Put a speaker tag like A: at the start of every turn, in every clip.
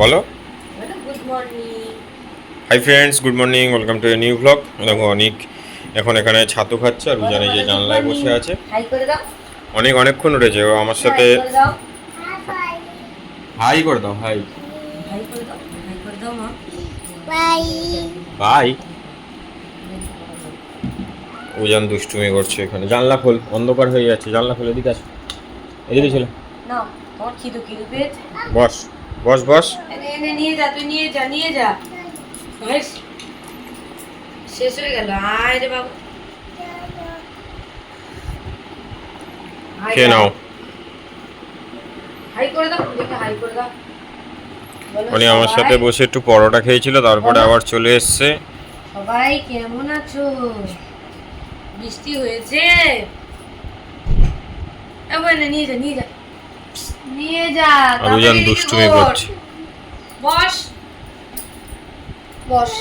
A: বলো। Hi friends good morning. Welcome to a new vlog দেখো অনেক এখন এখানে ছাতু খাচ্ছে আর এই যে জানলায় বসে আছে। অনেক অনেকক্ষণ উঠেছে ও আমার সাথে
B: হাই করে দাও
A: হাই বাই উজান দুষ্টুমি করছে এখানে। জানলা খোল অন্ধকার হয়ে যাচ্ছে। জানলা খোল এদিকে আসো এদিকে ছিল
B: নাও তোমার খিদু খিদু পেয়েছে
A: বস। বস বস।
B: এনে নিয়ে যা তুই নিয়ে যা নিয়ে যা। শেষ হয়ে গেল। আয় রে বাবু।
A: খেয়ে নাও।
B: হাই করে দাও দেখে হাই করে দাও।
A: উনি আমার সাথে বসে একটু পরোটা খেয়েছিল তারপরে আবার চলে এসছে।
B: সবাই কেমন আছো? বৃষ্টি হয়েছে। এবার নিয়ে যা নিয়ে যা। নিয়ে যা
A: আর উজান
B: তাড়াতাড়ি
A: দুষ্টুমি
B: কর।
A: করছে।
B: বস। বস।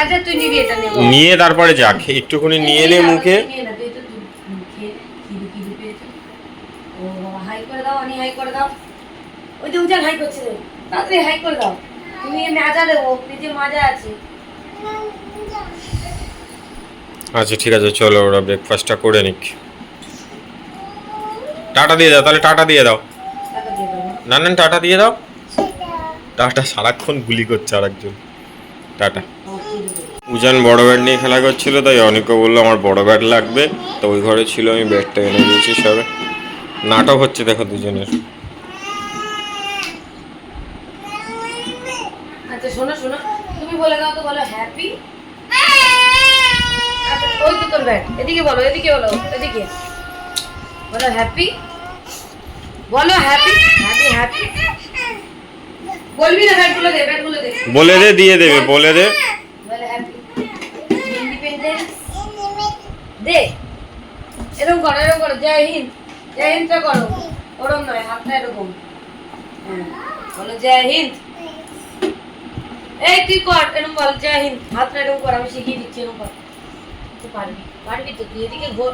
B: আচ্ছা তুই নিবি এটা নে
A: নিয়ে তারপরে যা একটুখানি নিয়ে নে মুখে।
B: নিয়ে না, তুই তো তুই মুখে খিদে খিদে পেয়েছে। ও হাই করে দাও অনি হাই করে দাও। ওই যে উজান হাই করছে তাড়াতাড়ি হাই করে দাও। তুমি মাজা দেবো ফ্রিজে মাজা আছে।
A: আচ্ছা ঠিক আছে চলো ওরা ব্রেকফাস্টটা করে নিক। টাটা দিয়ে দাও তাহলে টাটা দিয়ে দাও। না না টাটা দিয়ে দাও। টাটা সারাক্ষণ গুলি করছে আরেকজন। টাটা।
B: আমার খিদে পেয়েছে।
A: উজান বড় ব্যাট নিয়ে খেলা করছিল তাই অনেকে বলল আমার বড় ব্যাট লাগবে। তো ওই ঘরে ছিল আমি ব্যাটটা এনে দিয়েছি সবে। নাটক হচ্ছে দেখো দুজনের।
B: আচ্ছা শোনো শোনো। তুমি বলে দাও তো বলো হ্যাপি আচ্ছা ওই তো তোর ব্যাগ এদিকে বলো এদিকে বলো এদিকে। বলো হ্যাপি বলো হ্যাপি হ্যাপি হ্যাপি বলবি না ব্যাগগুলো দে ব্যাগগুলো দে।
A: বলে দে দিয়ে দেবে বলে দে।
B: বলো হ্যাপি ইন্ডিপেন্ডেন্স দে। এরকম করো এরকম করো জয় হিন্দ। জয় হিন্দটা করো। ওরম নয় হাতটা এরকম। হ্যাঁ বলো জয় হিন্দ। এই তুই কর এরকম বল জয় হিন্দ। হাতটা এরকম কর আমি শিখিয়ে দিচ্ছি এরকম কর। তুই পারবি পারবি তো তুই এদিকে ঘোর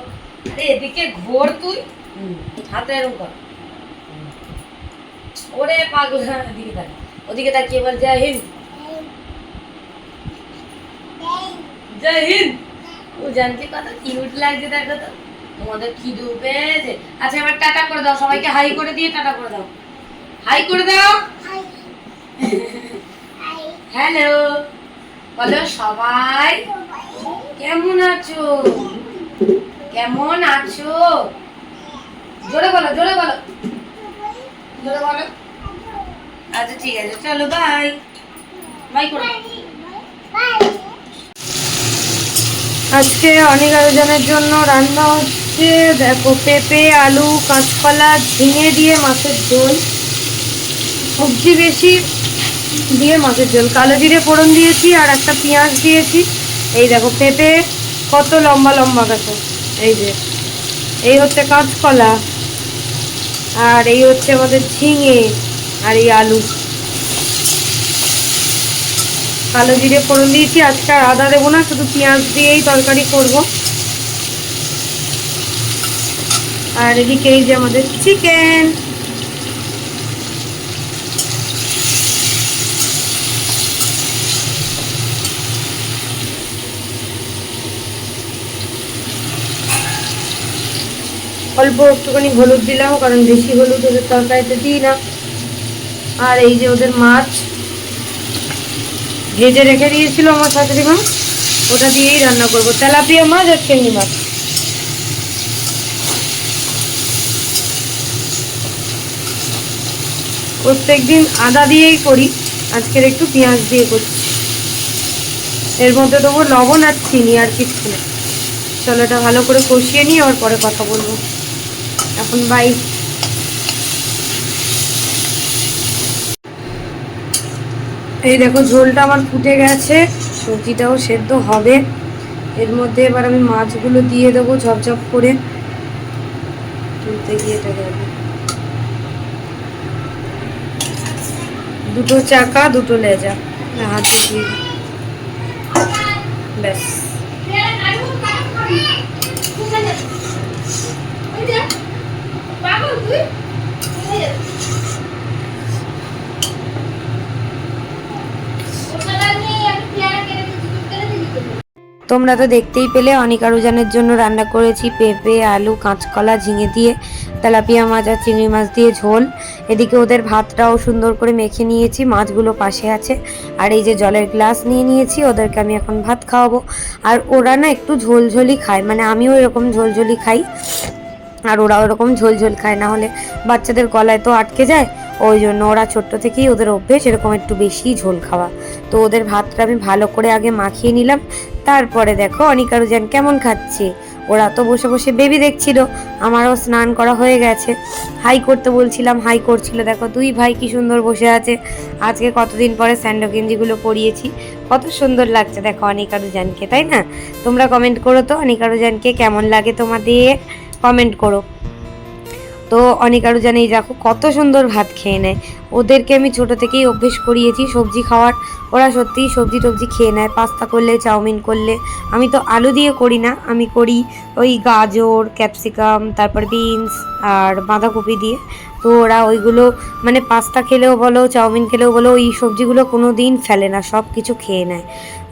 B: আরে এদিকে ঘোর তুই। হাতটা এরকম কর। ওরে পাগল। এদিকে তাক, ওদিকে তাকিয়ে বল, জয় হিন্দ। জয় হিন্দ। ও জানতে কত কিউট লাগছে, দেখো তো। তোমাদের খিদু পেয়েছে? আচ্ছা এবার টাটা করে দাও, সবাইকে হাই করে দিয়ে টাটা করে দাও। হাই করে দাও। হ্যালো। বলো সবাই, কেমন আছো? কেমন আছো? জোরে বলো জোরে বলো। বলো। আচ্ছা ঠিক আছে, চলো বাই বাই আজকে অনেক আয়োজনের জন্য রান্না হচ্ছে, দেখো, পেঁপে, আলু, কাঁচকলা, ঝিঙে দিয়ে মাছের ঝোল। সবজি বেশি দিয়ে মাছের ঝোল। কালো জিরে ফোড়ন দিয়েছি আর একটা পেঁয়াজ দিয়েছি। এই দেখো, পেঁপে কত লম্বা লম্বা গেছে এই যে, এই হচ্ছে কাঁচকলা। আর এই হচ্ছে আমাদের ঝিঙে আর এই আলু। কালো জিরে ফোড়ন দিয়েছি, আজকে আর আদা দেবো না, শুধু পেঁয়াজ দিয়েই তরকারি করব। আর এদিকে এই যে আমাদের চিকেন অল্প একটুখানি হলুদ দিলাম, কারণ বেশি হলুদ ওদের তরকারিতে দিই না। আর এই যে ওদের মাছ ভেজে রেখে দিয়েছিল আমার শাশুড়ি মা, ওটা দিয়েই রান্না করব। তেলাপিয়া মাছ আর চিংড়ি মাছ। প্রত্যেক দিন আদা দিয়েই করি, আজকের একটু পেঁয়াজ দিয়ে করছি। এর মধ্যে দেবো লবণ আর চিনি আর কিচ্ছু না। চলো এটা ভালো করে কষিয়ে নিই আর পরে কথা বলব। এখন বাই এই দেখো, ঝোলটা আমার ফুটে গেছে, সবজিটাও সেদ্ধ হবে। এর মধ্যে এবার আমি মাছগুলো দিয়ে দেবো ঝপঝপ করে। তুলতে গিয়ে দুটো চাকা, দুটো লেজা। হাতে দিয়ে ব্যাস। তোমরা তো দেখতেই পেলে, অনেক আরোজানের জন্য রান্না করেছি পেঁপে, আলু, কাঁচকলা, ঝিঙে দিয়ে, তেলাপিয়া মাছ আর চিংড়ি মাছ দিয়ে ঝোল। এদিকে ওদের ভাতটাও সুন্দর করে মেখে নিয়েছি, মাছগুলো পাশে আছে। আর এই যে জলের গ্লাস নিয়ে নিয়েছি, ওদেরকে আমি এখন ভাত খাওয়াবো। আর ওরা না একটু ঝোলঝলি খায় মানে আমিও এরকম ঝোলঝলি খাই। আর ওরা ওরকম ঝোল ঝোল খায়, না হলে বাচ্চাদের গলায় তো আটকে যায়। ওই জন্য ওরা ছোট্ট থেকেই ওদের অভ্যেস এরকম একটু বেশি ঝোল খাওয়া। তো ওদের ভাতটা আমি ভালো করে আগে মাখিয়ে নিলাম। তারপরে দেখো অনিকারুজান কেমন খাচ্ছে? ওরা তো বসে বসে বেবি দেখছিল। আমারও স্নান করা হয়ে গেছে। হাই করতে বলছিলাম, হাই করছিল। দেখো দুই ভাই কি সুন্দর বসে আছে। আজকে কতদিন পরে স্যান্ডো গেঞ্জিগুলো পরিয়েছি। কত সুন্দর লাগছে। দেখো অনিকারু অনিকারুজানকে তাই না? তোমরা কমেন্ট করো তো অনিকারুজানকে কেমন লাগে তোমাদের? কমেন্ট করো। তো অনিকারু জানে, এই দেখো কত সুন্দর ভাত খেয়ে নেয়। ওদেরকে আমি ছোট থেকেই অভ্যেস করিয়েছি সবজি খাওয়ার। ওরা সত্যিই সবজি টবজি খেয়ে নেয়, পাস্তা করলে, চাউমিন করলে। আমি তো আলু দিয়ে করি না, আমি করি ওই গাজর, ক্যাপসিকাম, তারপর বিনস আর বাঁধাকপি দিয়ে। তো ওরা ওইগুলো মানে পাস্তা খেলেও বলো, চাউমিন খেলেও বলো, ওই সবজিগুলো কোনো দিন ফেলে না সব কিছু খেয়ে নেয়।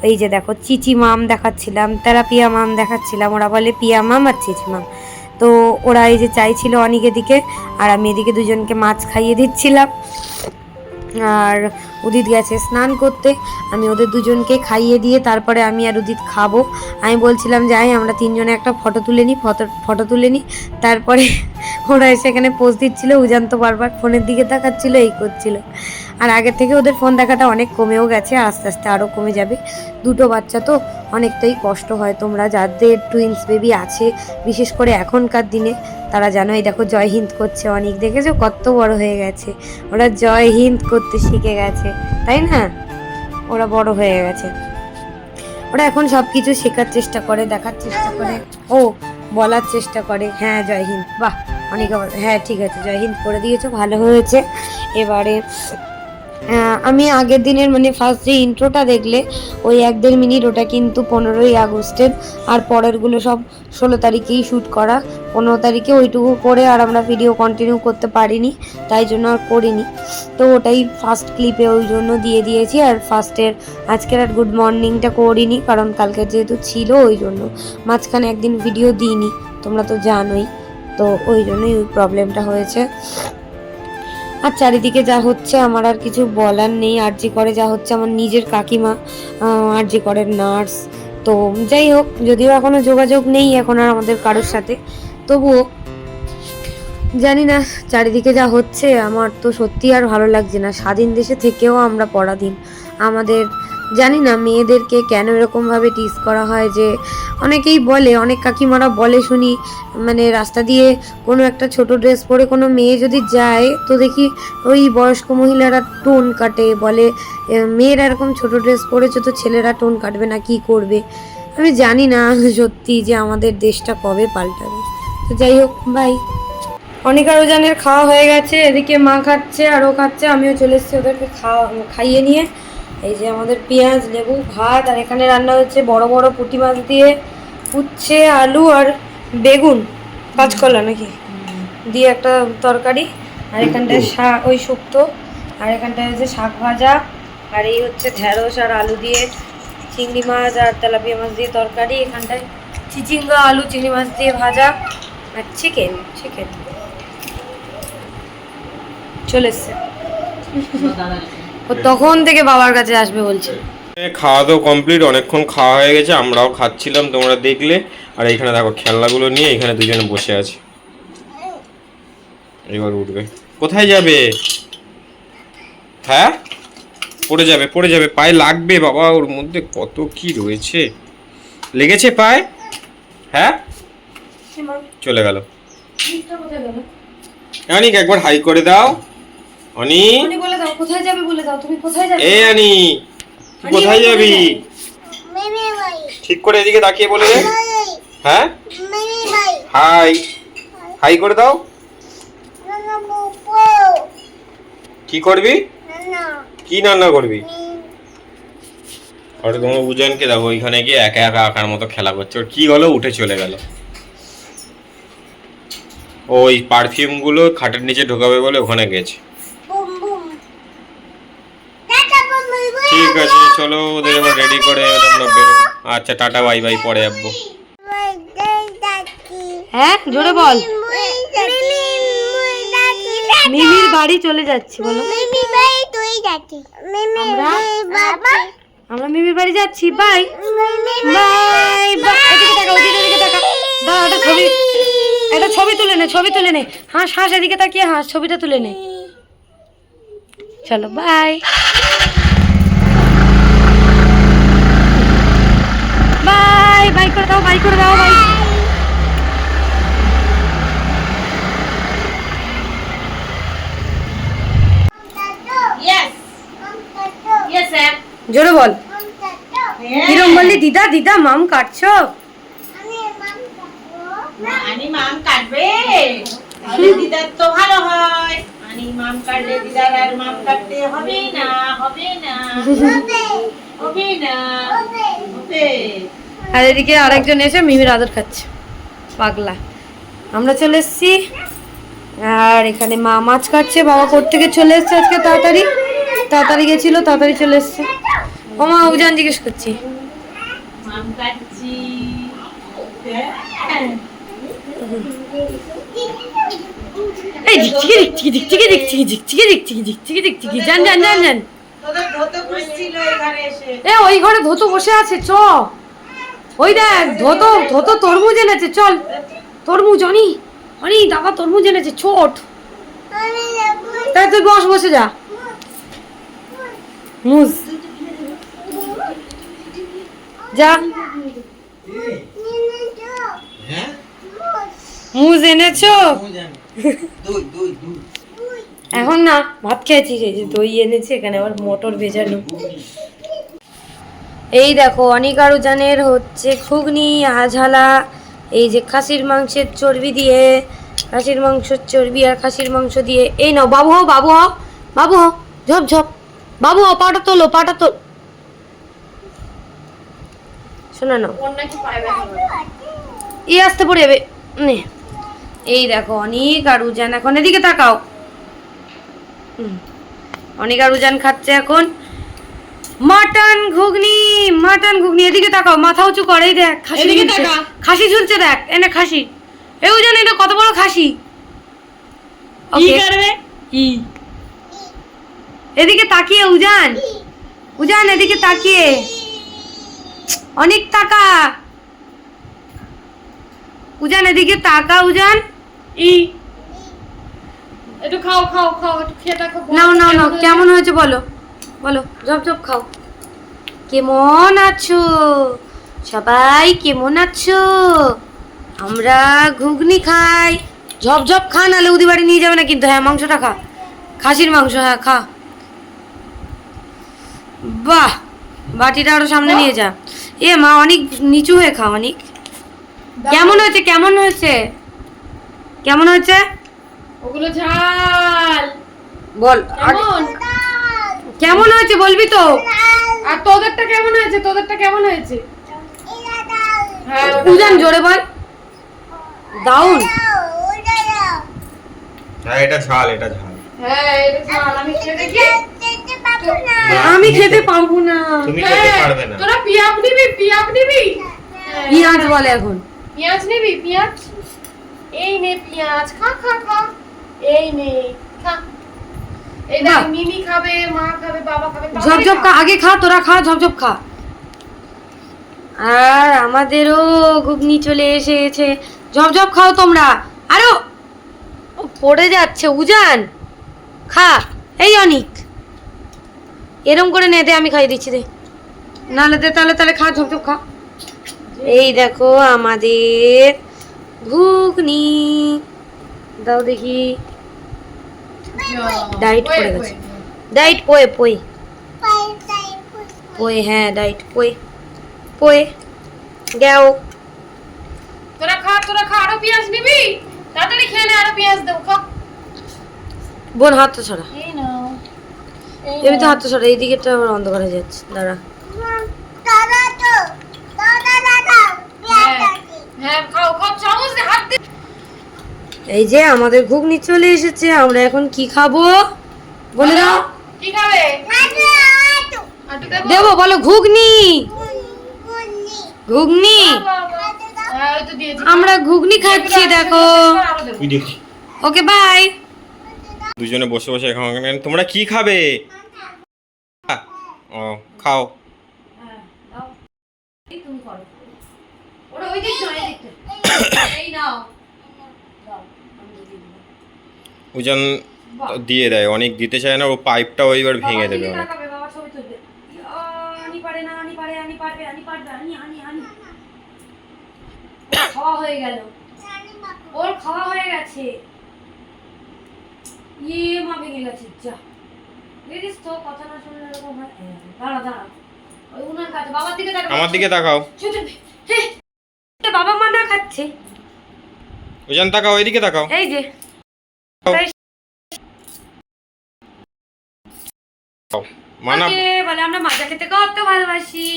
B: এই যে দেখো চিচি মাম দেখাচ্ছিলাম তেরাপিয়া মাম দেখাচ্ছিলাম, ওরা বলে পিয়া মাম আর চিচি মাম তো ওরা এই যে চাইছিল অনেক এদিকে, আর আমি এদিকে দুজনকে মাছ খাইয়ে দিচ্ছিলাম। আর উদিত গেছে স্নান করতে, আমি ওদের দুজনকে খাইয়ে দিয়ে তারপরে আমি আর উদিত খাব। আমি বলছিলাম যে যাই আমরা তিনজনে একটা ফটো তুলে নিই ফটো ফটো তুলে নিই তারপরে ওরা এসে এখানে পোজ দিচ্ছিল, উজান তো বারবার ফোনের দিকে তাকাচ্ছিল, এই করছিল। আর আগে থেকে ওদের ফোন দেখাটা অনেক কমেও গেছে, আস্তে আস্তে আরও কমে যাবে। দুটো বাচ্চা তো অনেকটাই কষ্ট হয়, তোমরা যাদের টুইন্স বেবি আছে, বিশেষ করে এখনকার দিনে, তারা জানো এই দেখো জয় হিন্দ করছে অনেক, দেখেছ? কত বড় হয়ে গেছে। ওরা জয় হিন্দ করতে শিখে গেছে, তাই না? ওরা বড় হয়ে গেছে। ওরা এখন সব কিছু শেখার চেষ্টা করে, দেখার চেষ্টা করে। ও, বলার চেষ্টা করে। হ্যাঁ জয় হিন্দ। বাহ, অনেক হ্যাঁ ঠিক আছে, জয় হিন্দ করে দিয়েছ, ভালো হয়েছে। এবারে আমি আগের দিনের মানে ফার্স্ট যে ইন্ট্রোটা দেখলে, ওই এক দেড় মিনিট ওটা কিন্তু পনেরোই আগস্টের, আর পরেরগুলো সব ষোলো তারিখেই শ্যুট করা। পনেরো তারিখে ওইটুকু করে আর আমরা ভিডিও কন্টিনিউ করতে পারিনি, তাই জন্য আর করিনি। তো ওটাই ফার্স্ট ক্লিপে ওই জন্য দিয়ে দিয়েছি, আর ফার্স্টের আজকের আর গুড মর্নিংটা করিনি, কারণ কালকে যেহেতু ছিল ওই জন্য। মাঝখানে একদিন ভিডিও দিইনি, তোমরা তো জানোই। তো ওই জন্যই ওই প্রবলেমটা হয়েছে। আর চারিদিকে যা হচ্ছে আমার আর কিছু বলার নেই। আর জি করে যা হচ্ছে আমার নিজের কাকিমা আর জি করে নার্স। তো যাই হোক, যদিও এখনও যোগাযোগ নেই এখন আর আমাদের কারোর সাথে। তবুও জানি না, চারিদিকে যা হচ্ছে আমার তো সত্যি আর ভালো লাগছে না। স্বাধীন দেশে থেকেও আমরা পরাধীন। আমাদের জানি না মেয়েদেরকে কেন এরকমভাবে টিস করা হয় যে অনেকেই বলে, অনেক কাকিমারা বলে শুনি মানে রাস্তা দিয়ে কোনো একটা ছোট ড্রেস পরে কোনো মেয়ে যদি যায়, তো দেখি ওই বয়স্ক মহিলারা টোন কাটে, বলে মেয়েরা এরকম ছোট ড্রেস পরেছে তো ছেলেরা টোন কাটবে না, কি করবে? আমি জানি না সত্যি যে আমাদের দেশটা কবে পাল্টাবে। তো যাই হোক বাই অনেক আরও জানের খাওয়া হয়ে গেছে, এদিকে মা খাচ্ছে আরও খাচ্ছে, আমিও চলে এসেছি ওদেরকে খাওয়া, খাইয়ে নিয়ে। এই যে আমাদের পেঁয়াজ, লেবু, ভাত, আর এখানে রান্না হচ্ছে বড় বড় পুঁটি মাছ দিয়ে উচ্ছে, আলু আর বেগুন কাঁচকলা নাকি? দিয়ে একটা তরকারি, আর এখানটায় শাক ওই শুক্তো, আর এখানটায় হচ্ছে শাক ভাজা, আর এই হচ্ছে ঢেঁড়স আর আলু দিয়ে চিংড়ি মাছ আর তেলাপিয়া মাছ দিয়ে তরকারি, এখানটায় চিচিঙ্গা, আলু, চিংড়ি মাছ দিয়ে ভাজা, আর চিকেন চিকেন চলে এসছে। ও তখন থেকে বাবার কাছে আসবে বলছে।
A: খাওয়া দাওয়া কমপ্লিট অনেকক্ষণ খাওয়া হয়ে গেছে আমরাও খাচ্ছিলাম তোমরা দেখলে। আর এইখানে দেখো খেলনাগুলো নিয়ে এখানে দুজনে বসে আছে। এবার উঠবে। কোথায় যাবে? হ্যাঁ? পড়ে যাবে পড়ে যাবে। পায়ে লাগবে বাবা ওর মধ্যে কত কি রয়েছে। লেগেছে পায়ে? হ্যাঁ? চলে গেল। অনিক একবার হাই করে দাও।
C: তুমি বলে দাও কোথায় যাবে বলে দাও তুমি কোথায় যাবে?
A: এ আনি তুই কোথায় যাবি? ঠিক করে এদিকে তাকিয়ে বলে দে। হ্যাঁ? হাই। হাই করে দাও। কি করবি? কি রান্না করবি? আর তোমার উজানকে দেখো ওইখানে গিয়ে একা একা আঁকার মতো খেলা করছে। ওর কি হলো উঠে চলে গেল। ওই পারফিউমগুলো খাটের নিচে ঢোকাবে বলে ওখানে গেছে। ঠিক আছে, চলো ওদের এবার রেডি করে আমরা আচ্ছা টাটা বাই বাই পরে আসব।
B: হ্যাঁ জোরে বল। মিমির বাড়ি চলে যাচ্ছি, বলো। আমরা? মিমির বাড়ি যাচ্ছি বাই বাই বাই এদিকে তাকা ওদিকে তাকা একটা ছবি একটা ছবি তুলে নে, ছবি তুলে নে। হাঁস হাঁস, এদিকে তাকিয়ে হাঁস, ছবিটা তুলে নে। চলো বাই বাই বাই করে দাও বাই করে দাও বাই। জোরে বল। কিরম বললি? দিদা দিদা মাম কাটছো?
C: মাম কাটবে। দিদার তো ভালো হয়। মাম কাটলে দিদার আর মাম কাটতে হবে না হবে না। হবে। না হবে।
B: আর এদিকে আরেকজন এসে মিমির আদর খাচ্ছে পাগলা আমরা চলে এসেছি আর এখানে মা মাছ কাটছে বাবা কোর থেকে চলে এসছে আজকে তাড়াতাড়ি তাড়াতাড়ি গেছিল তাড়াতাড়ি চলে এসছে ও মা উজান জিজ্ঞেস করছি এই এ ওই ঘরে ধোতো বসে আছে চ ওই দেখ ধোতো ধোতো তরমুজ এনেছে চল। তরমুজ অনি অনি দাদা তরমুজ এনেছে ছোট। তাই তুই বস বসে যা। মুজ যা। মুজ এনেছো? এখন না ভাত খেয়েছিস এই যে দই এনেছে এখানে আবার মটর ভেজানো। এই দেখো অনেক আরও জানের হচ্ছে ঘুগনি আঝালা এই যে খাসির মাংসের চর্বি দিয়ে খাসির মাংসের চর্বি আর খাসির মাংস দিয়ে এই নাও বাবু হও বাবু হও বাবু হও ঝপ ঝপ বাবু হও পাটা তোলো পাটা তোল। শোনো না এই আসতে পড়ে যাবে নে। এই দেখো অনেক আর উজান এখন এদিকে তাকাও। অনেক আর উজান খাচ্ছে এখন। মাটন ঘুগনি মাটন ঘুগনি এদিকে তাকাও মাথা উঁচু করে দেখ খাসি
C: এদিকে। তাকা।
B: খাসি ঝুলছে দেখ এনে খাসি। এটা কত বড় খাসি।
C: কি করবে?
B: ই এদিকে তাকিয়ে উজান। উজান এদিকে তাকিয়ে। অনেক টাকা উজান এদিকে তাকা উজান।
C: ই। একটু খাও খাও খাও একটু খেয়ে
B: নাও নাও নাও কেমন হয়েছে বলো। বলো ঝপ ঝপ খাও। কেমন আছো? সবাই কেমন আছো? আমরা ঘুগনি খাই। ঝপ ঝপ খা নাহলে উদি বাড়ি নিয়ে যাবে না কিন্তু হ্যাঁ মাংসটা খা। খাসির মাংস হ্যাঁ খা। বাহ বাটিটা আরও সামনে নিয়ে যা। এ মা অনেক নিচু হয়ে খা অনেক। কেমন হয়েছে কেমন হয়েছে? কেমন হয়েছে?
C: ওগুলো ঝাল।
B: বল
C: কেমন?
B: কেমন হয়েছে বলবি তো?
C: আর তোদেরটা কেমন হয়েছে? তোদেরটা কেমন হয়েছে? হ্যাঁ
B: উজান জোরে বল। দাউন
A: হ্যাঁ এটা ঝাল এটা ঝাল।
C: হ্যাঁ এটা ঝাল। আমি খেয়ে দেখি
B: আমি খেতে পারব না।
A: তুমি খেতে পারবে না।
C: তোরা পিয়াজ নিবি পিয়াজ নিবি?
B: পিঁয়াজ বলে এখন।
C: পেঁয়াজ নিবি পেঁয়াজ? এই নে পেঁয়াজ খা খা খা। এই নে খা।
B: ঝপঝপ খা। আগে খা তোরা খা ঝপঝপ খা। আর আমাদেরও ঘুগনি চলে এসেছে। ঝপঝপ খাও তোমরা। আরও! পড়ে যাচ্ছে উজান! খা এই অনিক। এরম করে নে দে আমি খাই দিচ্ছি দে। নাহলে দে তাহলে তাহলে খা ঝপঝপ খা। এই দেখো আমাদের ঘুগনি। দাও দেখি। ডাইট করে গেছে। ডাইট পোয়ে পোয়ে পোয়ে হ্যাঁ ডাইট পোয়ে পোয়ে গেও।
C: তোরা খা তোরা খা আরও পেঁয়াজ নিবি? তাড়াতাড়ি খেয়ে নে আরও পেঁয়াজ দেবো খা।
B: বোন হাতটা ছড়া
C: এই নাও এই
B: এমনি তো হাতটা ছড়া এই দিকেটা আবার অন্ধকার হয়ে যাচ্ছে দাঁড়া।
C: হ্যাঁ, হ্যাঁ খাও খাও চামচ দিয়ে হাত দিয়ে
B: এই যে আমাদের ঘুগনি চলে এসেছে আমরা এখন কি খাব? বলে দাও।
C: কি খাবে? দেবো।
B: দেবো বলো ঘুগনি। ঘুগনি।
C: হ্যাঁ
B: আমরা ঘুগনি খাচ্ছি দেখো। Okay bye.
A: দুজনে বসে বসে খাওয়া তোমরা কি খাবে? ও খাও।
C: হ্যাঁ দাও। এই তুমি করো। ওটা ওই দিকটা। এই নাও দাও আমি দিয়ে
A: ওজন দিয়ে দেয় অনেক দিতে চায় না ও পাইপটাও এবার ভেঙে দেবে অনেক।
C: খাওয়া হয়ে গেল। ওর খাওয়া হয়ে গেছে। ইয়ে মা ভেঙে গেছে যা। দেখিস তো কথা না শুনলে এরকম হয়। দাঁড়া দাঁড়া। ওই উনার কাছে বাবার দিকে তাকাবে
A: আমার দিকে তাকাও।
B: বাবা মা না খাচ্ছে।
A: ওজন তাকাও ওইদিকে তাকাও।
B: এই যে
A: মানা
B: বলে আমরা মাজা খেতে কত ভালোবাসি।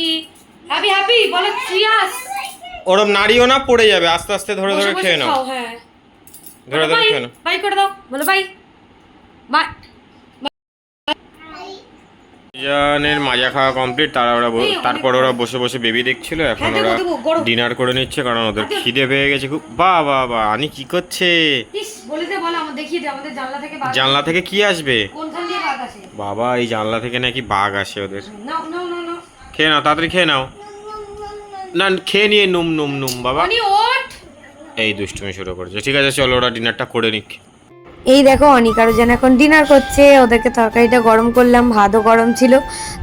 B: হ্যাপি হ্যাপি বলো চিয়াস
A: ওরম নাড়িও না পড়ে যাবে। আস্তে আস্তে ধরে ধরে খেয়ে নাও।
B: হ্যাঁ।
A: ধরে ধরে খেয়ে নাও।
B: বাই করে দাও। বলো বাই। বাই।
A: জানের মাজা খাওয়া কমপ্লিট তারা ওরা ব- তারপর ওরা বসে বসে বেবি দেখছিল। এখন
B: হ্যাঁ,
A: ওরা ডিনার করে নিচ্ছে কারণ ওদের খিদে পেয়ে গেছে খুব। বা বা বা আনি কি করছে?
B: জানলা থেকে
A: কি আসবে? বাবা এই জানলা থেকে নাকি বাঘ আসে ওদের। খেয়ে নাও তাড়াতাড়ি খেয়ে নাও। না খেয়ে নিয়ে নুম নুম নুম বাবা। এই দুষ্টুমি শুরু করেছে। ঠিক আছে চলো ওরা ডিনারটা করে নিক।
B: এই দেখো, অনিকারও যেন এখন ডিনার করছে। ওদেরকে তরকারিটা গরম করলাম, ভাতও গরম ছিল।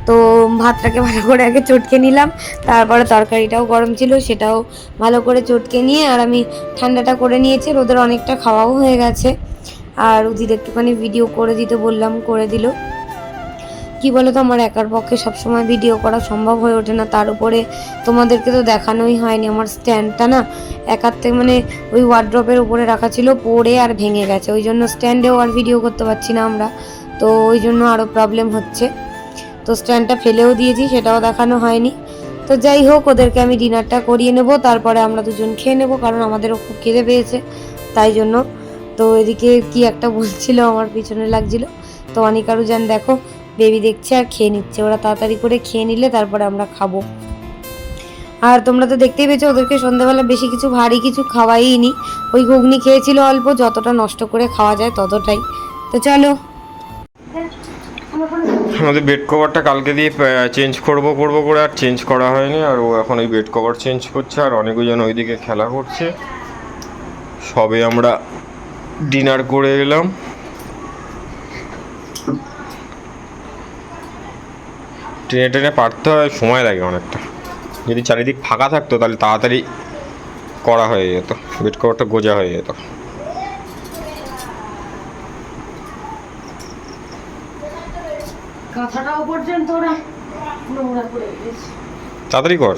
B: তো ভাতটাকে ভালো করে আগে চটকে নিলাম। তারপরে তরকারিটাও গরম ছিল, সেটাও ভালো করে চটকে নিয়ে, আর আমি ঠান্ডাটা করে নিয়েছি ওদের অনেকটা খাওয়াও হয়ে গেছে। আর উদিত একটুখানি ভিডিও করে দিতে বললাম, করে দিল। কি বলো তো আমার একার পক্ষে সবসময় ভিডিও করা সম্ভব হয়ে ওঠে না। তার উপরে তোমাদেরকে তো দেখানোই হয়নি। আমার স্ট্যান্ডটা না একার থেকে মানে ওই ওয়ার্ড্রপের উপরে রাখা ছিল, পড়ে আর ভেঙে গেছে। ওই জন্য স্ট্যান্ডেও আর ভিডিও করতে পারছি না আমরা। তো ওই জন্য আরও প্রবলেম হচ্ছে। তো স্ট্যান্ডটা ফেলেও দিয়েছি, সেটাও দেখানো হয়নি। তো যাই হোক, ওদেরকে আমি ডিনারটা করিয়ে নেব, তারপরে আমরা দুজন খেয়ে নেব, কারণ আমাদেরও খুব খিদে পেয়েছে, তাই জন্য। তো এদিকে কি একটা বলছিল, আমার পিছনে লাগছিল। তো অনিকারু যান দেখো বেবি দেখছে আর খেয়ে নিচ্ছে। ওরা তাড়াতাড়ি করে খেয়ে নিলে তারপরে আমরা খাব। আর তোমরা তো দেখতেই পেয়েছ, ওদেরকে সন্ধ্যাবেলা বেশি কিছু ভারী কিছু খাওয়াই নি ওই ঘুগনি খেয়েছিল অল্প, যতটা নষ্ট করে খাওয়া যায় ততটাই। তো চলো।
A: আমাদের বেড কভারটা কালকে দিয়ে চেঞ্জ করব করব করে, আর চেঞ্জ করা হয়নি। আর ও এখন ওই বেড কভার চেঞ্জ করছে, আর অনেকজন ওইদিকে খেলা করছে। সবে আমরা ডিনার করে এলাম। ট্রেনে ট্রেনে পারতে হয় সময় লাগে অনেকটা। যদি চারিদিক ফাঁকা থাকতো তাহলে তাড়াতাড়ি করা হয়ে যেত। বেড কভারটা গোজা হয়ে যেত। তাড়াতাড়ি কর।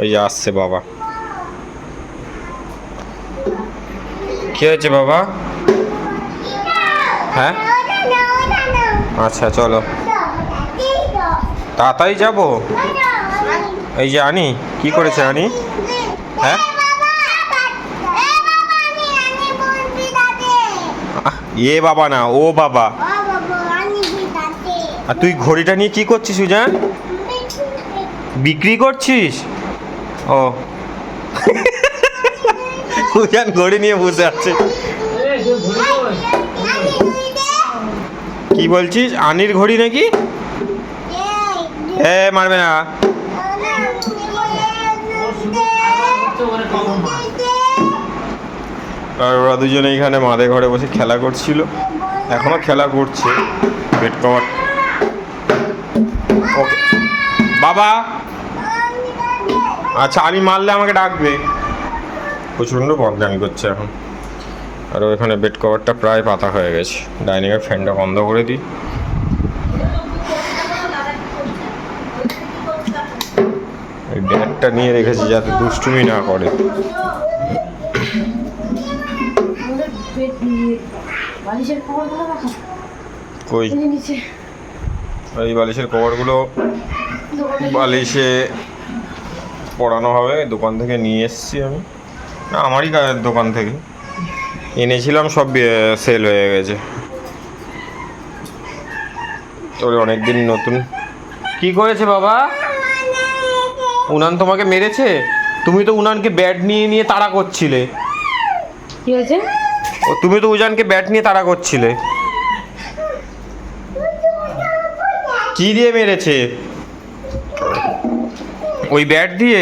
A: ওই যে আসছে বাবা। কি হয়েছে বাবা হ্যাঁ আচ্ছা চলো। তাড়াতাড়ি যাব? এই যে আনি, কি করেছে আনি? হ্যাঁ? এ বাবা না, ও বাবা। আর তুই ঘড়িটা নিয়ে কি করছিস, সুজান? বিক্রি করছিস? ও। সুজান ঘড়ি নিয়ে বসে আছে। কি বলছিস? আনির ঘড়ি নাকি? এ মারবে না। আর ওরা দুজনে এখানে মাদে ঘরে বসে খেলা করছিল। এখনও খেলা করছে। বেড কভার ওকে বাবা! আচ্ছা আমি মারলে আমাকে ডাকবে। প্রচণ্ড বদনামি করছে এখন। আর ওইখানে বেড কভারটা প্রায় পাতা হয়ে গেছে। ডাইনিংয়ের ফ্যানটা বন্ধ করে দিই। ব্যাগটা নিয়ে রেখেছি যাতে দুষ্টুমি না করে। কই?
C: এই
A: বালিশের কভারগুলো বালিশে পড়ানো হবে। দোকান থেকে নিয়ে এসেছি আমি। আমারই দোকান থেকে। এনেছিলাম সব সেল হয়ে গেছে। তোর অনেকদিন নতুন। কি করেছে বাবা? উনান তোমাকে মেরেছে? তুমি তো উনানকে ব্যাট নিয়ে নিয়ে তাড়া করছিলে।
C: কি হয়েছে?
A: ও তুমি তো উজানকে ব্যাট নিয়ে তাড়া করছিলে। কি দিয়ে মেরেছে? ওই ব্যাট দিয়ে?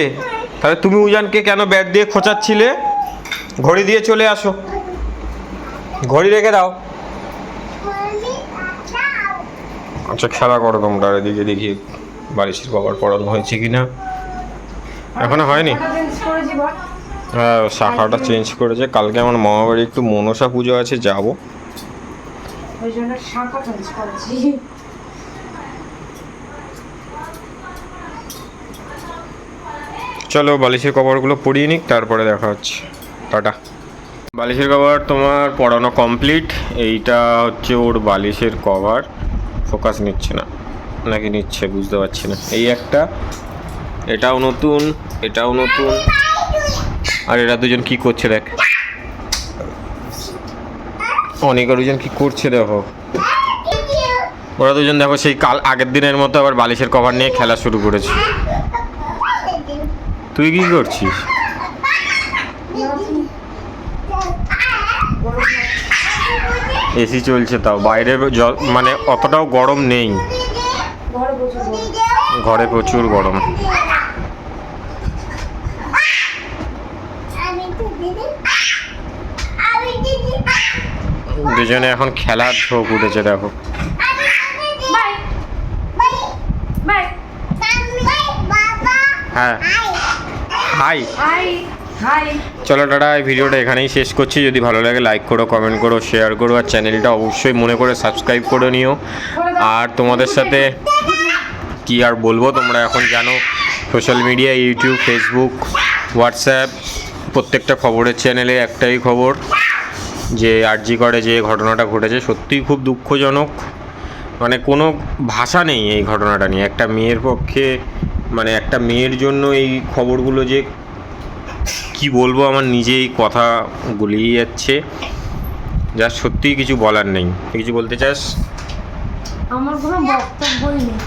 A: তাহলে তুমি উজানকে কেন ব্যাট দিয়ে খোঁচাচ্ছিলে? ঘড়ি দিয়ে চলে আসো। ঘড়ি রেখে দাও। আচ্ছা খেলা করো তোমরা এদিকে দেখি বালিশের কভার পড়ানো হয়েছে কি না এখনও হয়নি? হ্যাঁ শাখাটা চেঞ্জ করেছে। কালকে আমার মামা বাড়ি একটু মনসা পুজো আছে যাব। চলো বালিশের কভারগুলো পরিয়ে নিক তারপরে দেখা হচ্ছে। টাটা। বালিশের কভার তোমার পড়ানো কমপ্লিট এইটা হচ্ছে ওর বালিশের কভার ফোকাস নিচ্ছে না, নাকি নিচ্ছে বুঝতে পারছি না। এই একটা, এটাও নতুন এটাও নতুন। আর এরা দুজন কি করছে দেখ? অনেক দুজন কি করছে দেখো। ওরা দুজন দেখো সেই কাল, আগের দিনের মতো আবার বালিশের কভার নিয়ে খেলা শুরু করেছে। তুই কি করছিস? এসি চলছে তাও। বাইরে মানে অতটাও গরম নেই।
C: ঘরে প্রচুর গরম।
A: দুজনে এখন খেলার ঝোঁক উঠেছে দেখো। হ্যাঁ। হাই চলো টাটা, এই ভিডিওটা এখানেই শেষ করছি। যদি ভালো লাগে লাইক করো কমেন্ট করো শেয়ার করো, আর চ্যানেলটা অবশ্যই মনে করে সাবস্ক্রাইব করে নিও। আর তোমাদের সাথে কি আর বলব, তোমরা এখন জানো social media YouTube Facebook WhatsApp প্রত্যেকটা খবরের চ্যানেলে একটাই খবর, যে আরজি করে যে ঘটনাটা ঘটেছে, সত্যিই খুব দুঃখজনক। মানে কোনো ভাষা নেই এই ঘটনাটা নিয়ে। একটা মেয়ের পক্ষে মানে একটা মেয়ের জন্য এই খবরগুলো যে কি বলব? আমার নিজেই কথা গুলিয়ে যাচ্ছে। যা সত্যিই কিছু বলার নেই। কিছু বলতে চাস?
C: আমার কোনো বক্তব্যই নেই।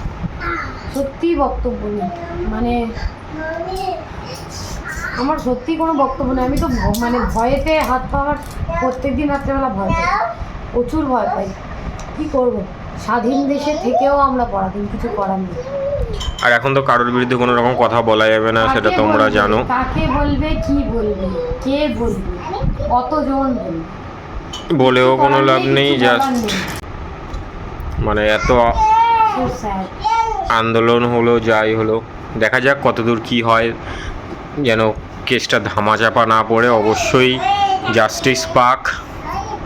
C: সত্যিই বক্তব্য নেই। মানে আমার সত্যি কোনো বক্তব্য নেই। আমি তো মানে ভয়েতে হাত পা আমার প্রত্যেকদিন রাত্রেবেলা ভয় পাই। প্রচুর ভয় পাই। কী করব? স্বাধীন দেশে থেকেও আমরা পরাধীন। কিছু করার নেই।
A: আর এখন তো কারোর বিরুদ্ধে কোনো রকম কথা বলা যাবে না সেটা তোমরা জানো।
C: কাকে বলবে কি বলবে কে বলবে কতজন
A: বলেও কোনো লাভ নেই জাস্ট মানে এত আন্দোলন হলো যাই হলো দেখা যাক কতদূর কি হয় যেন কেসটা ধামাচাপা না পড়ে। অবশ্যই জাস্টিস পাক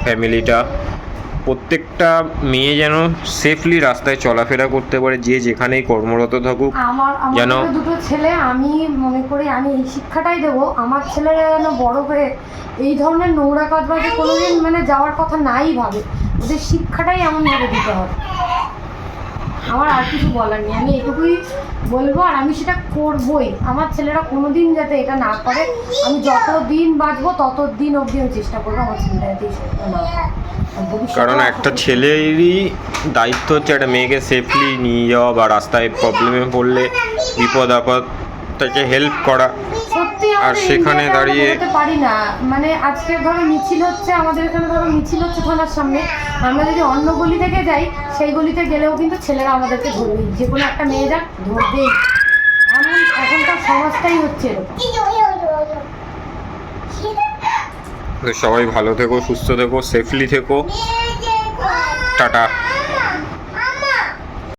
A: ফ্যামিলিটা প্রত্যেকটা মেয়ে যেন সেফলি রাস্তায় চলাফেরা করতে পারে যে যেখানেই কর্মরত থাকুক
C: আমার
A: যেন-
C: দুটো ছেলে আমি মনে করি আমি এই শিক্ষাটাই দেবো। আমার ছেলেরা যেন বড় হয়ে এই ধরনের নোংরা কাজবাজে কোনোদিন মানে যাওয়ার কথা নাই ভাবে। ওদের শিক্ষাটাই এমনভাবে দিতে হবে। আমার আর কিছু বলার নেই। আমি এটুকুই বলব আর আমি সেটা করবই। আমার ছেলেরা কোনোদিন যাতে এটা না করে। আমি যত দিন বাঁচবো তত দিন অবধি আমি চেষ্টা করব আমার ছেলেরা যাতে না
A: কারণ একটা ছেলেরই দায়িত্ব হচ্ছে একটা মেয়েকে সেফলি নিয়ে যাওয়া বা রাস্তায় প্রবলেমে পড়লে বিপদ আপদ তাকে হেল্প করা। আর সেখানে দাঁড়িয়ে-
C: পারি না। মানে আজকে ধরো মিছিল হচ্ছে আমাদের এখানে ধরো মিছিল হচ্ছে থানার সামনে। আমরা যদি অন্য গলি থেকে যাই সেই গলিতে গেলেও কিন্তু ছেলেরা আমাদেরকে ধরবেই। যে কোনো একটা মেয়ে যাক ধরবেই। এমন এখনকার সমাজটাই হচ্ছে এরকম
A: তো সবাই ভালো থেকো সুস্থ থেকো সেফলি থেকো। টাটা।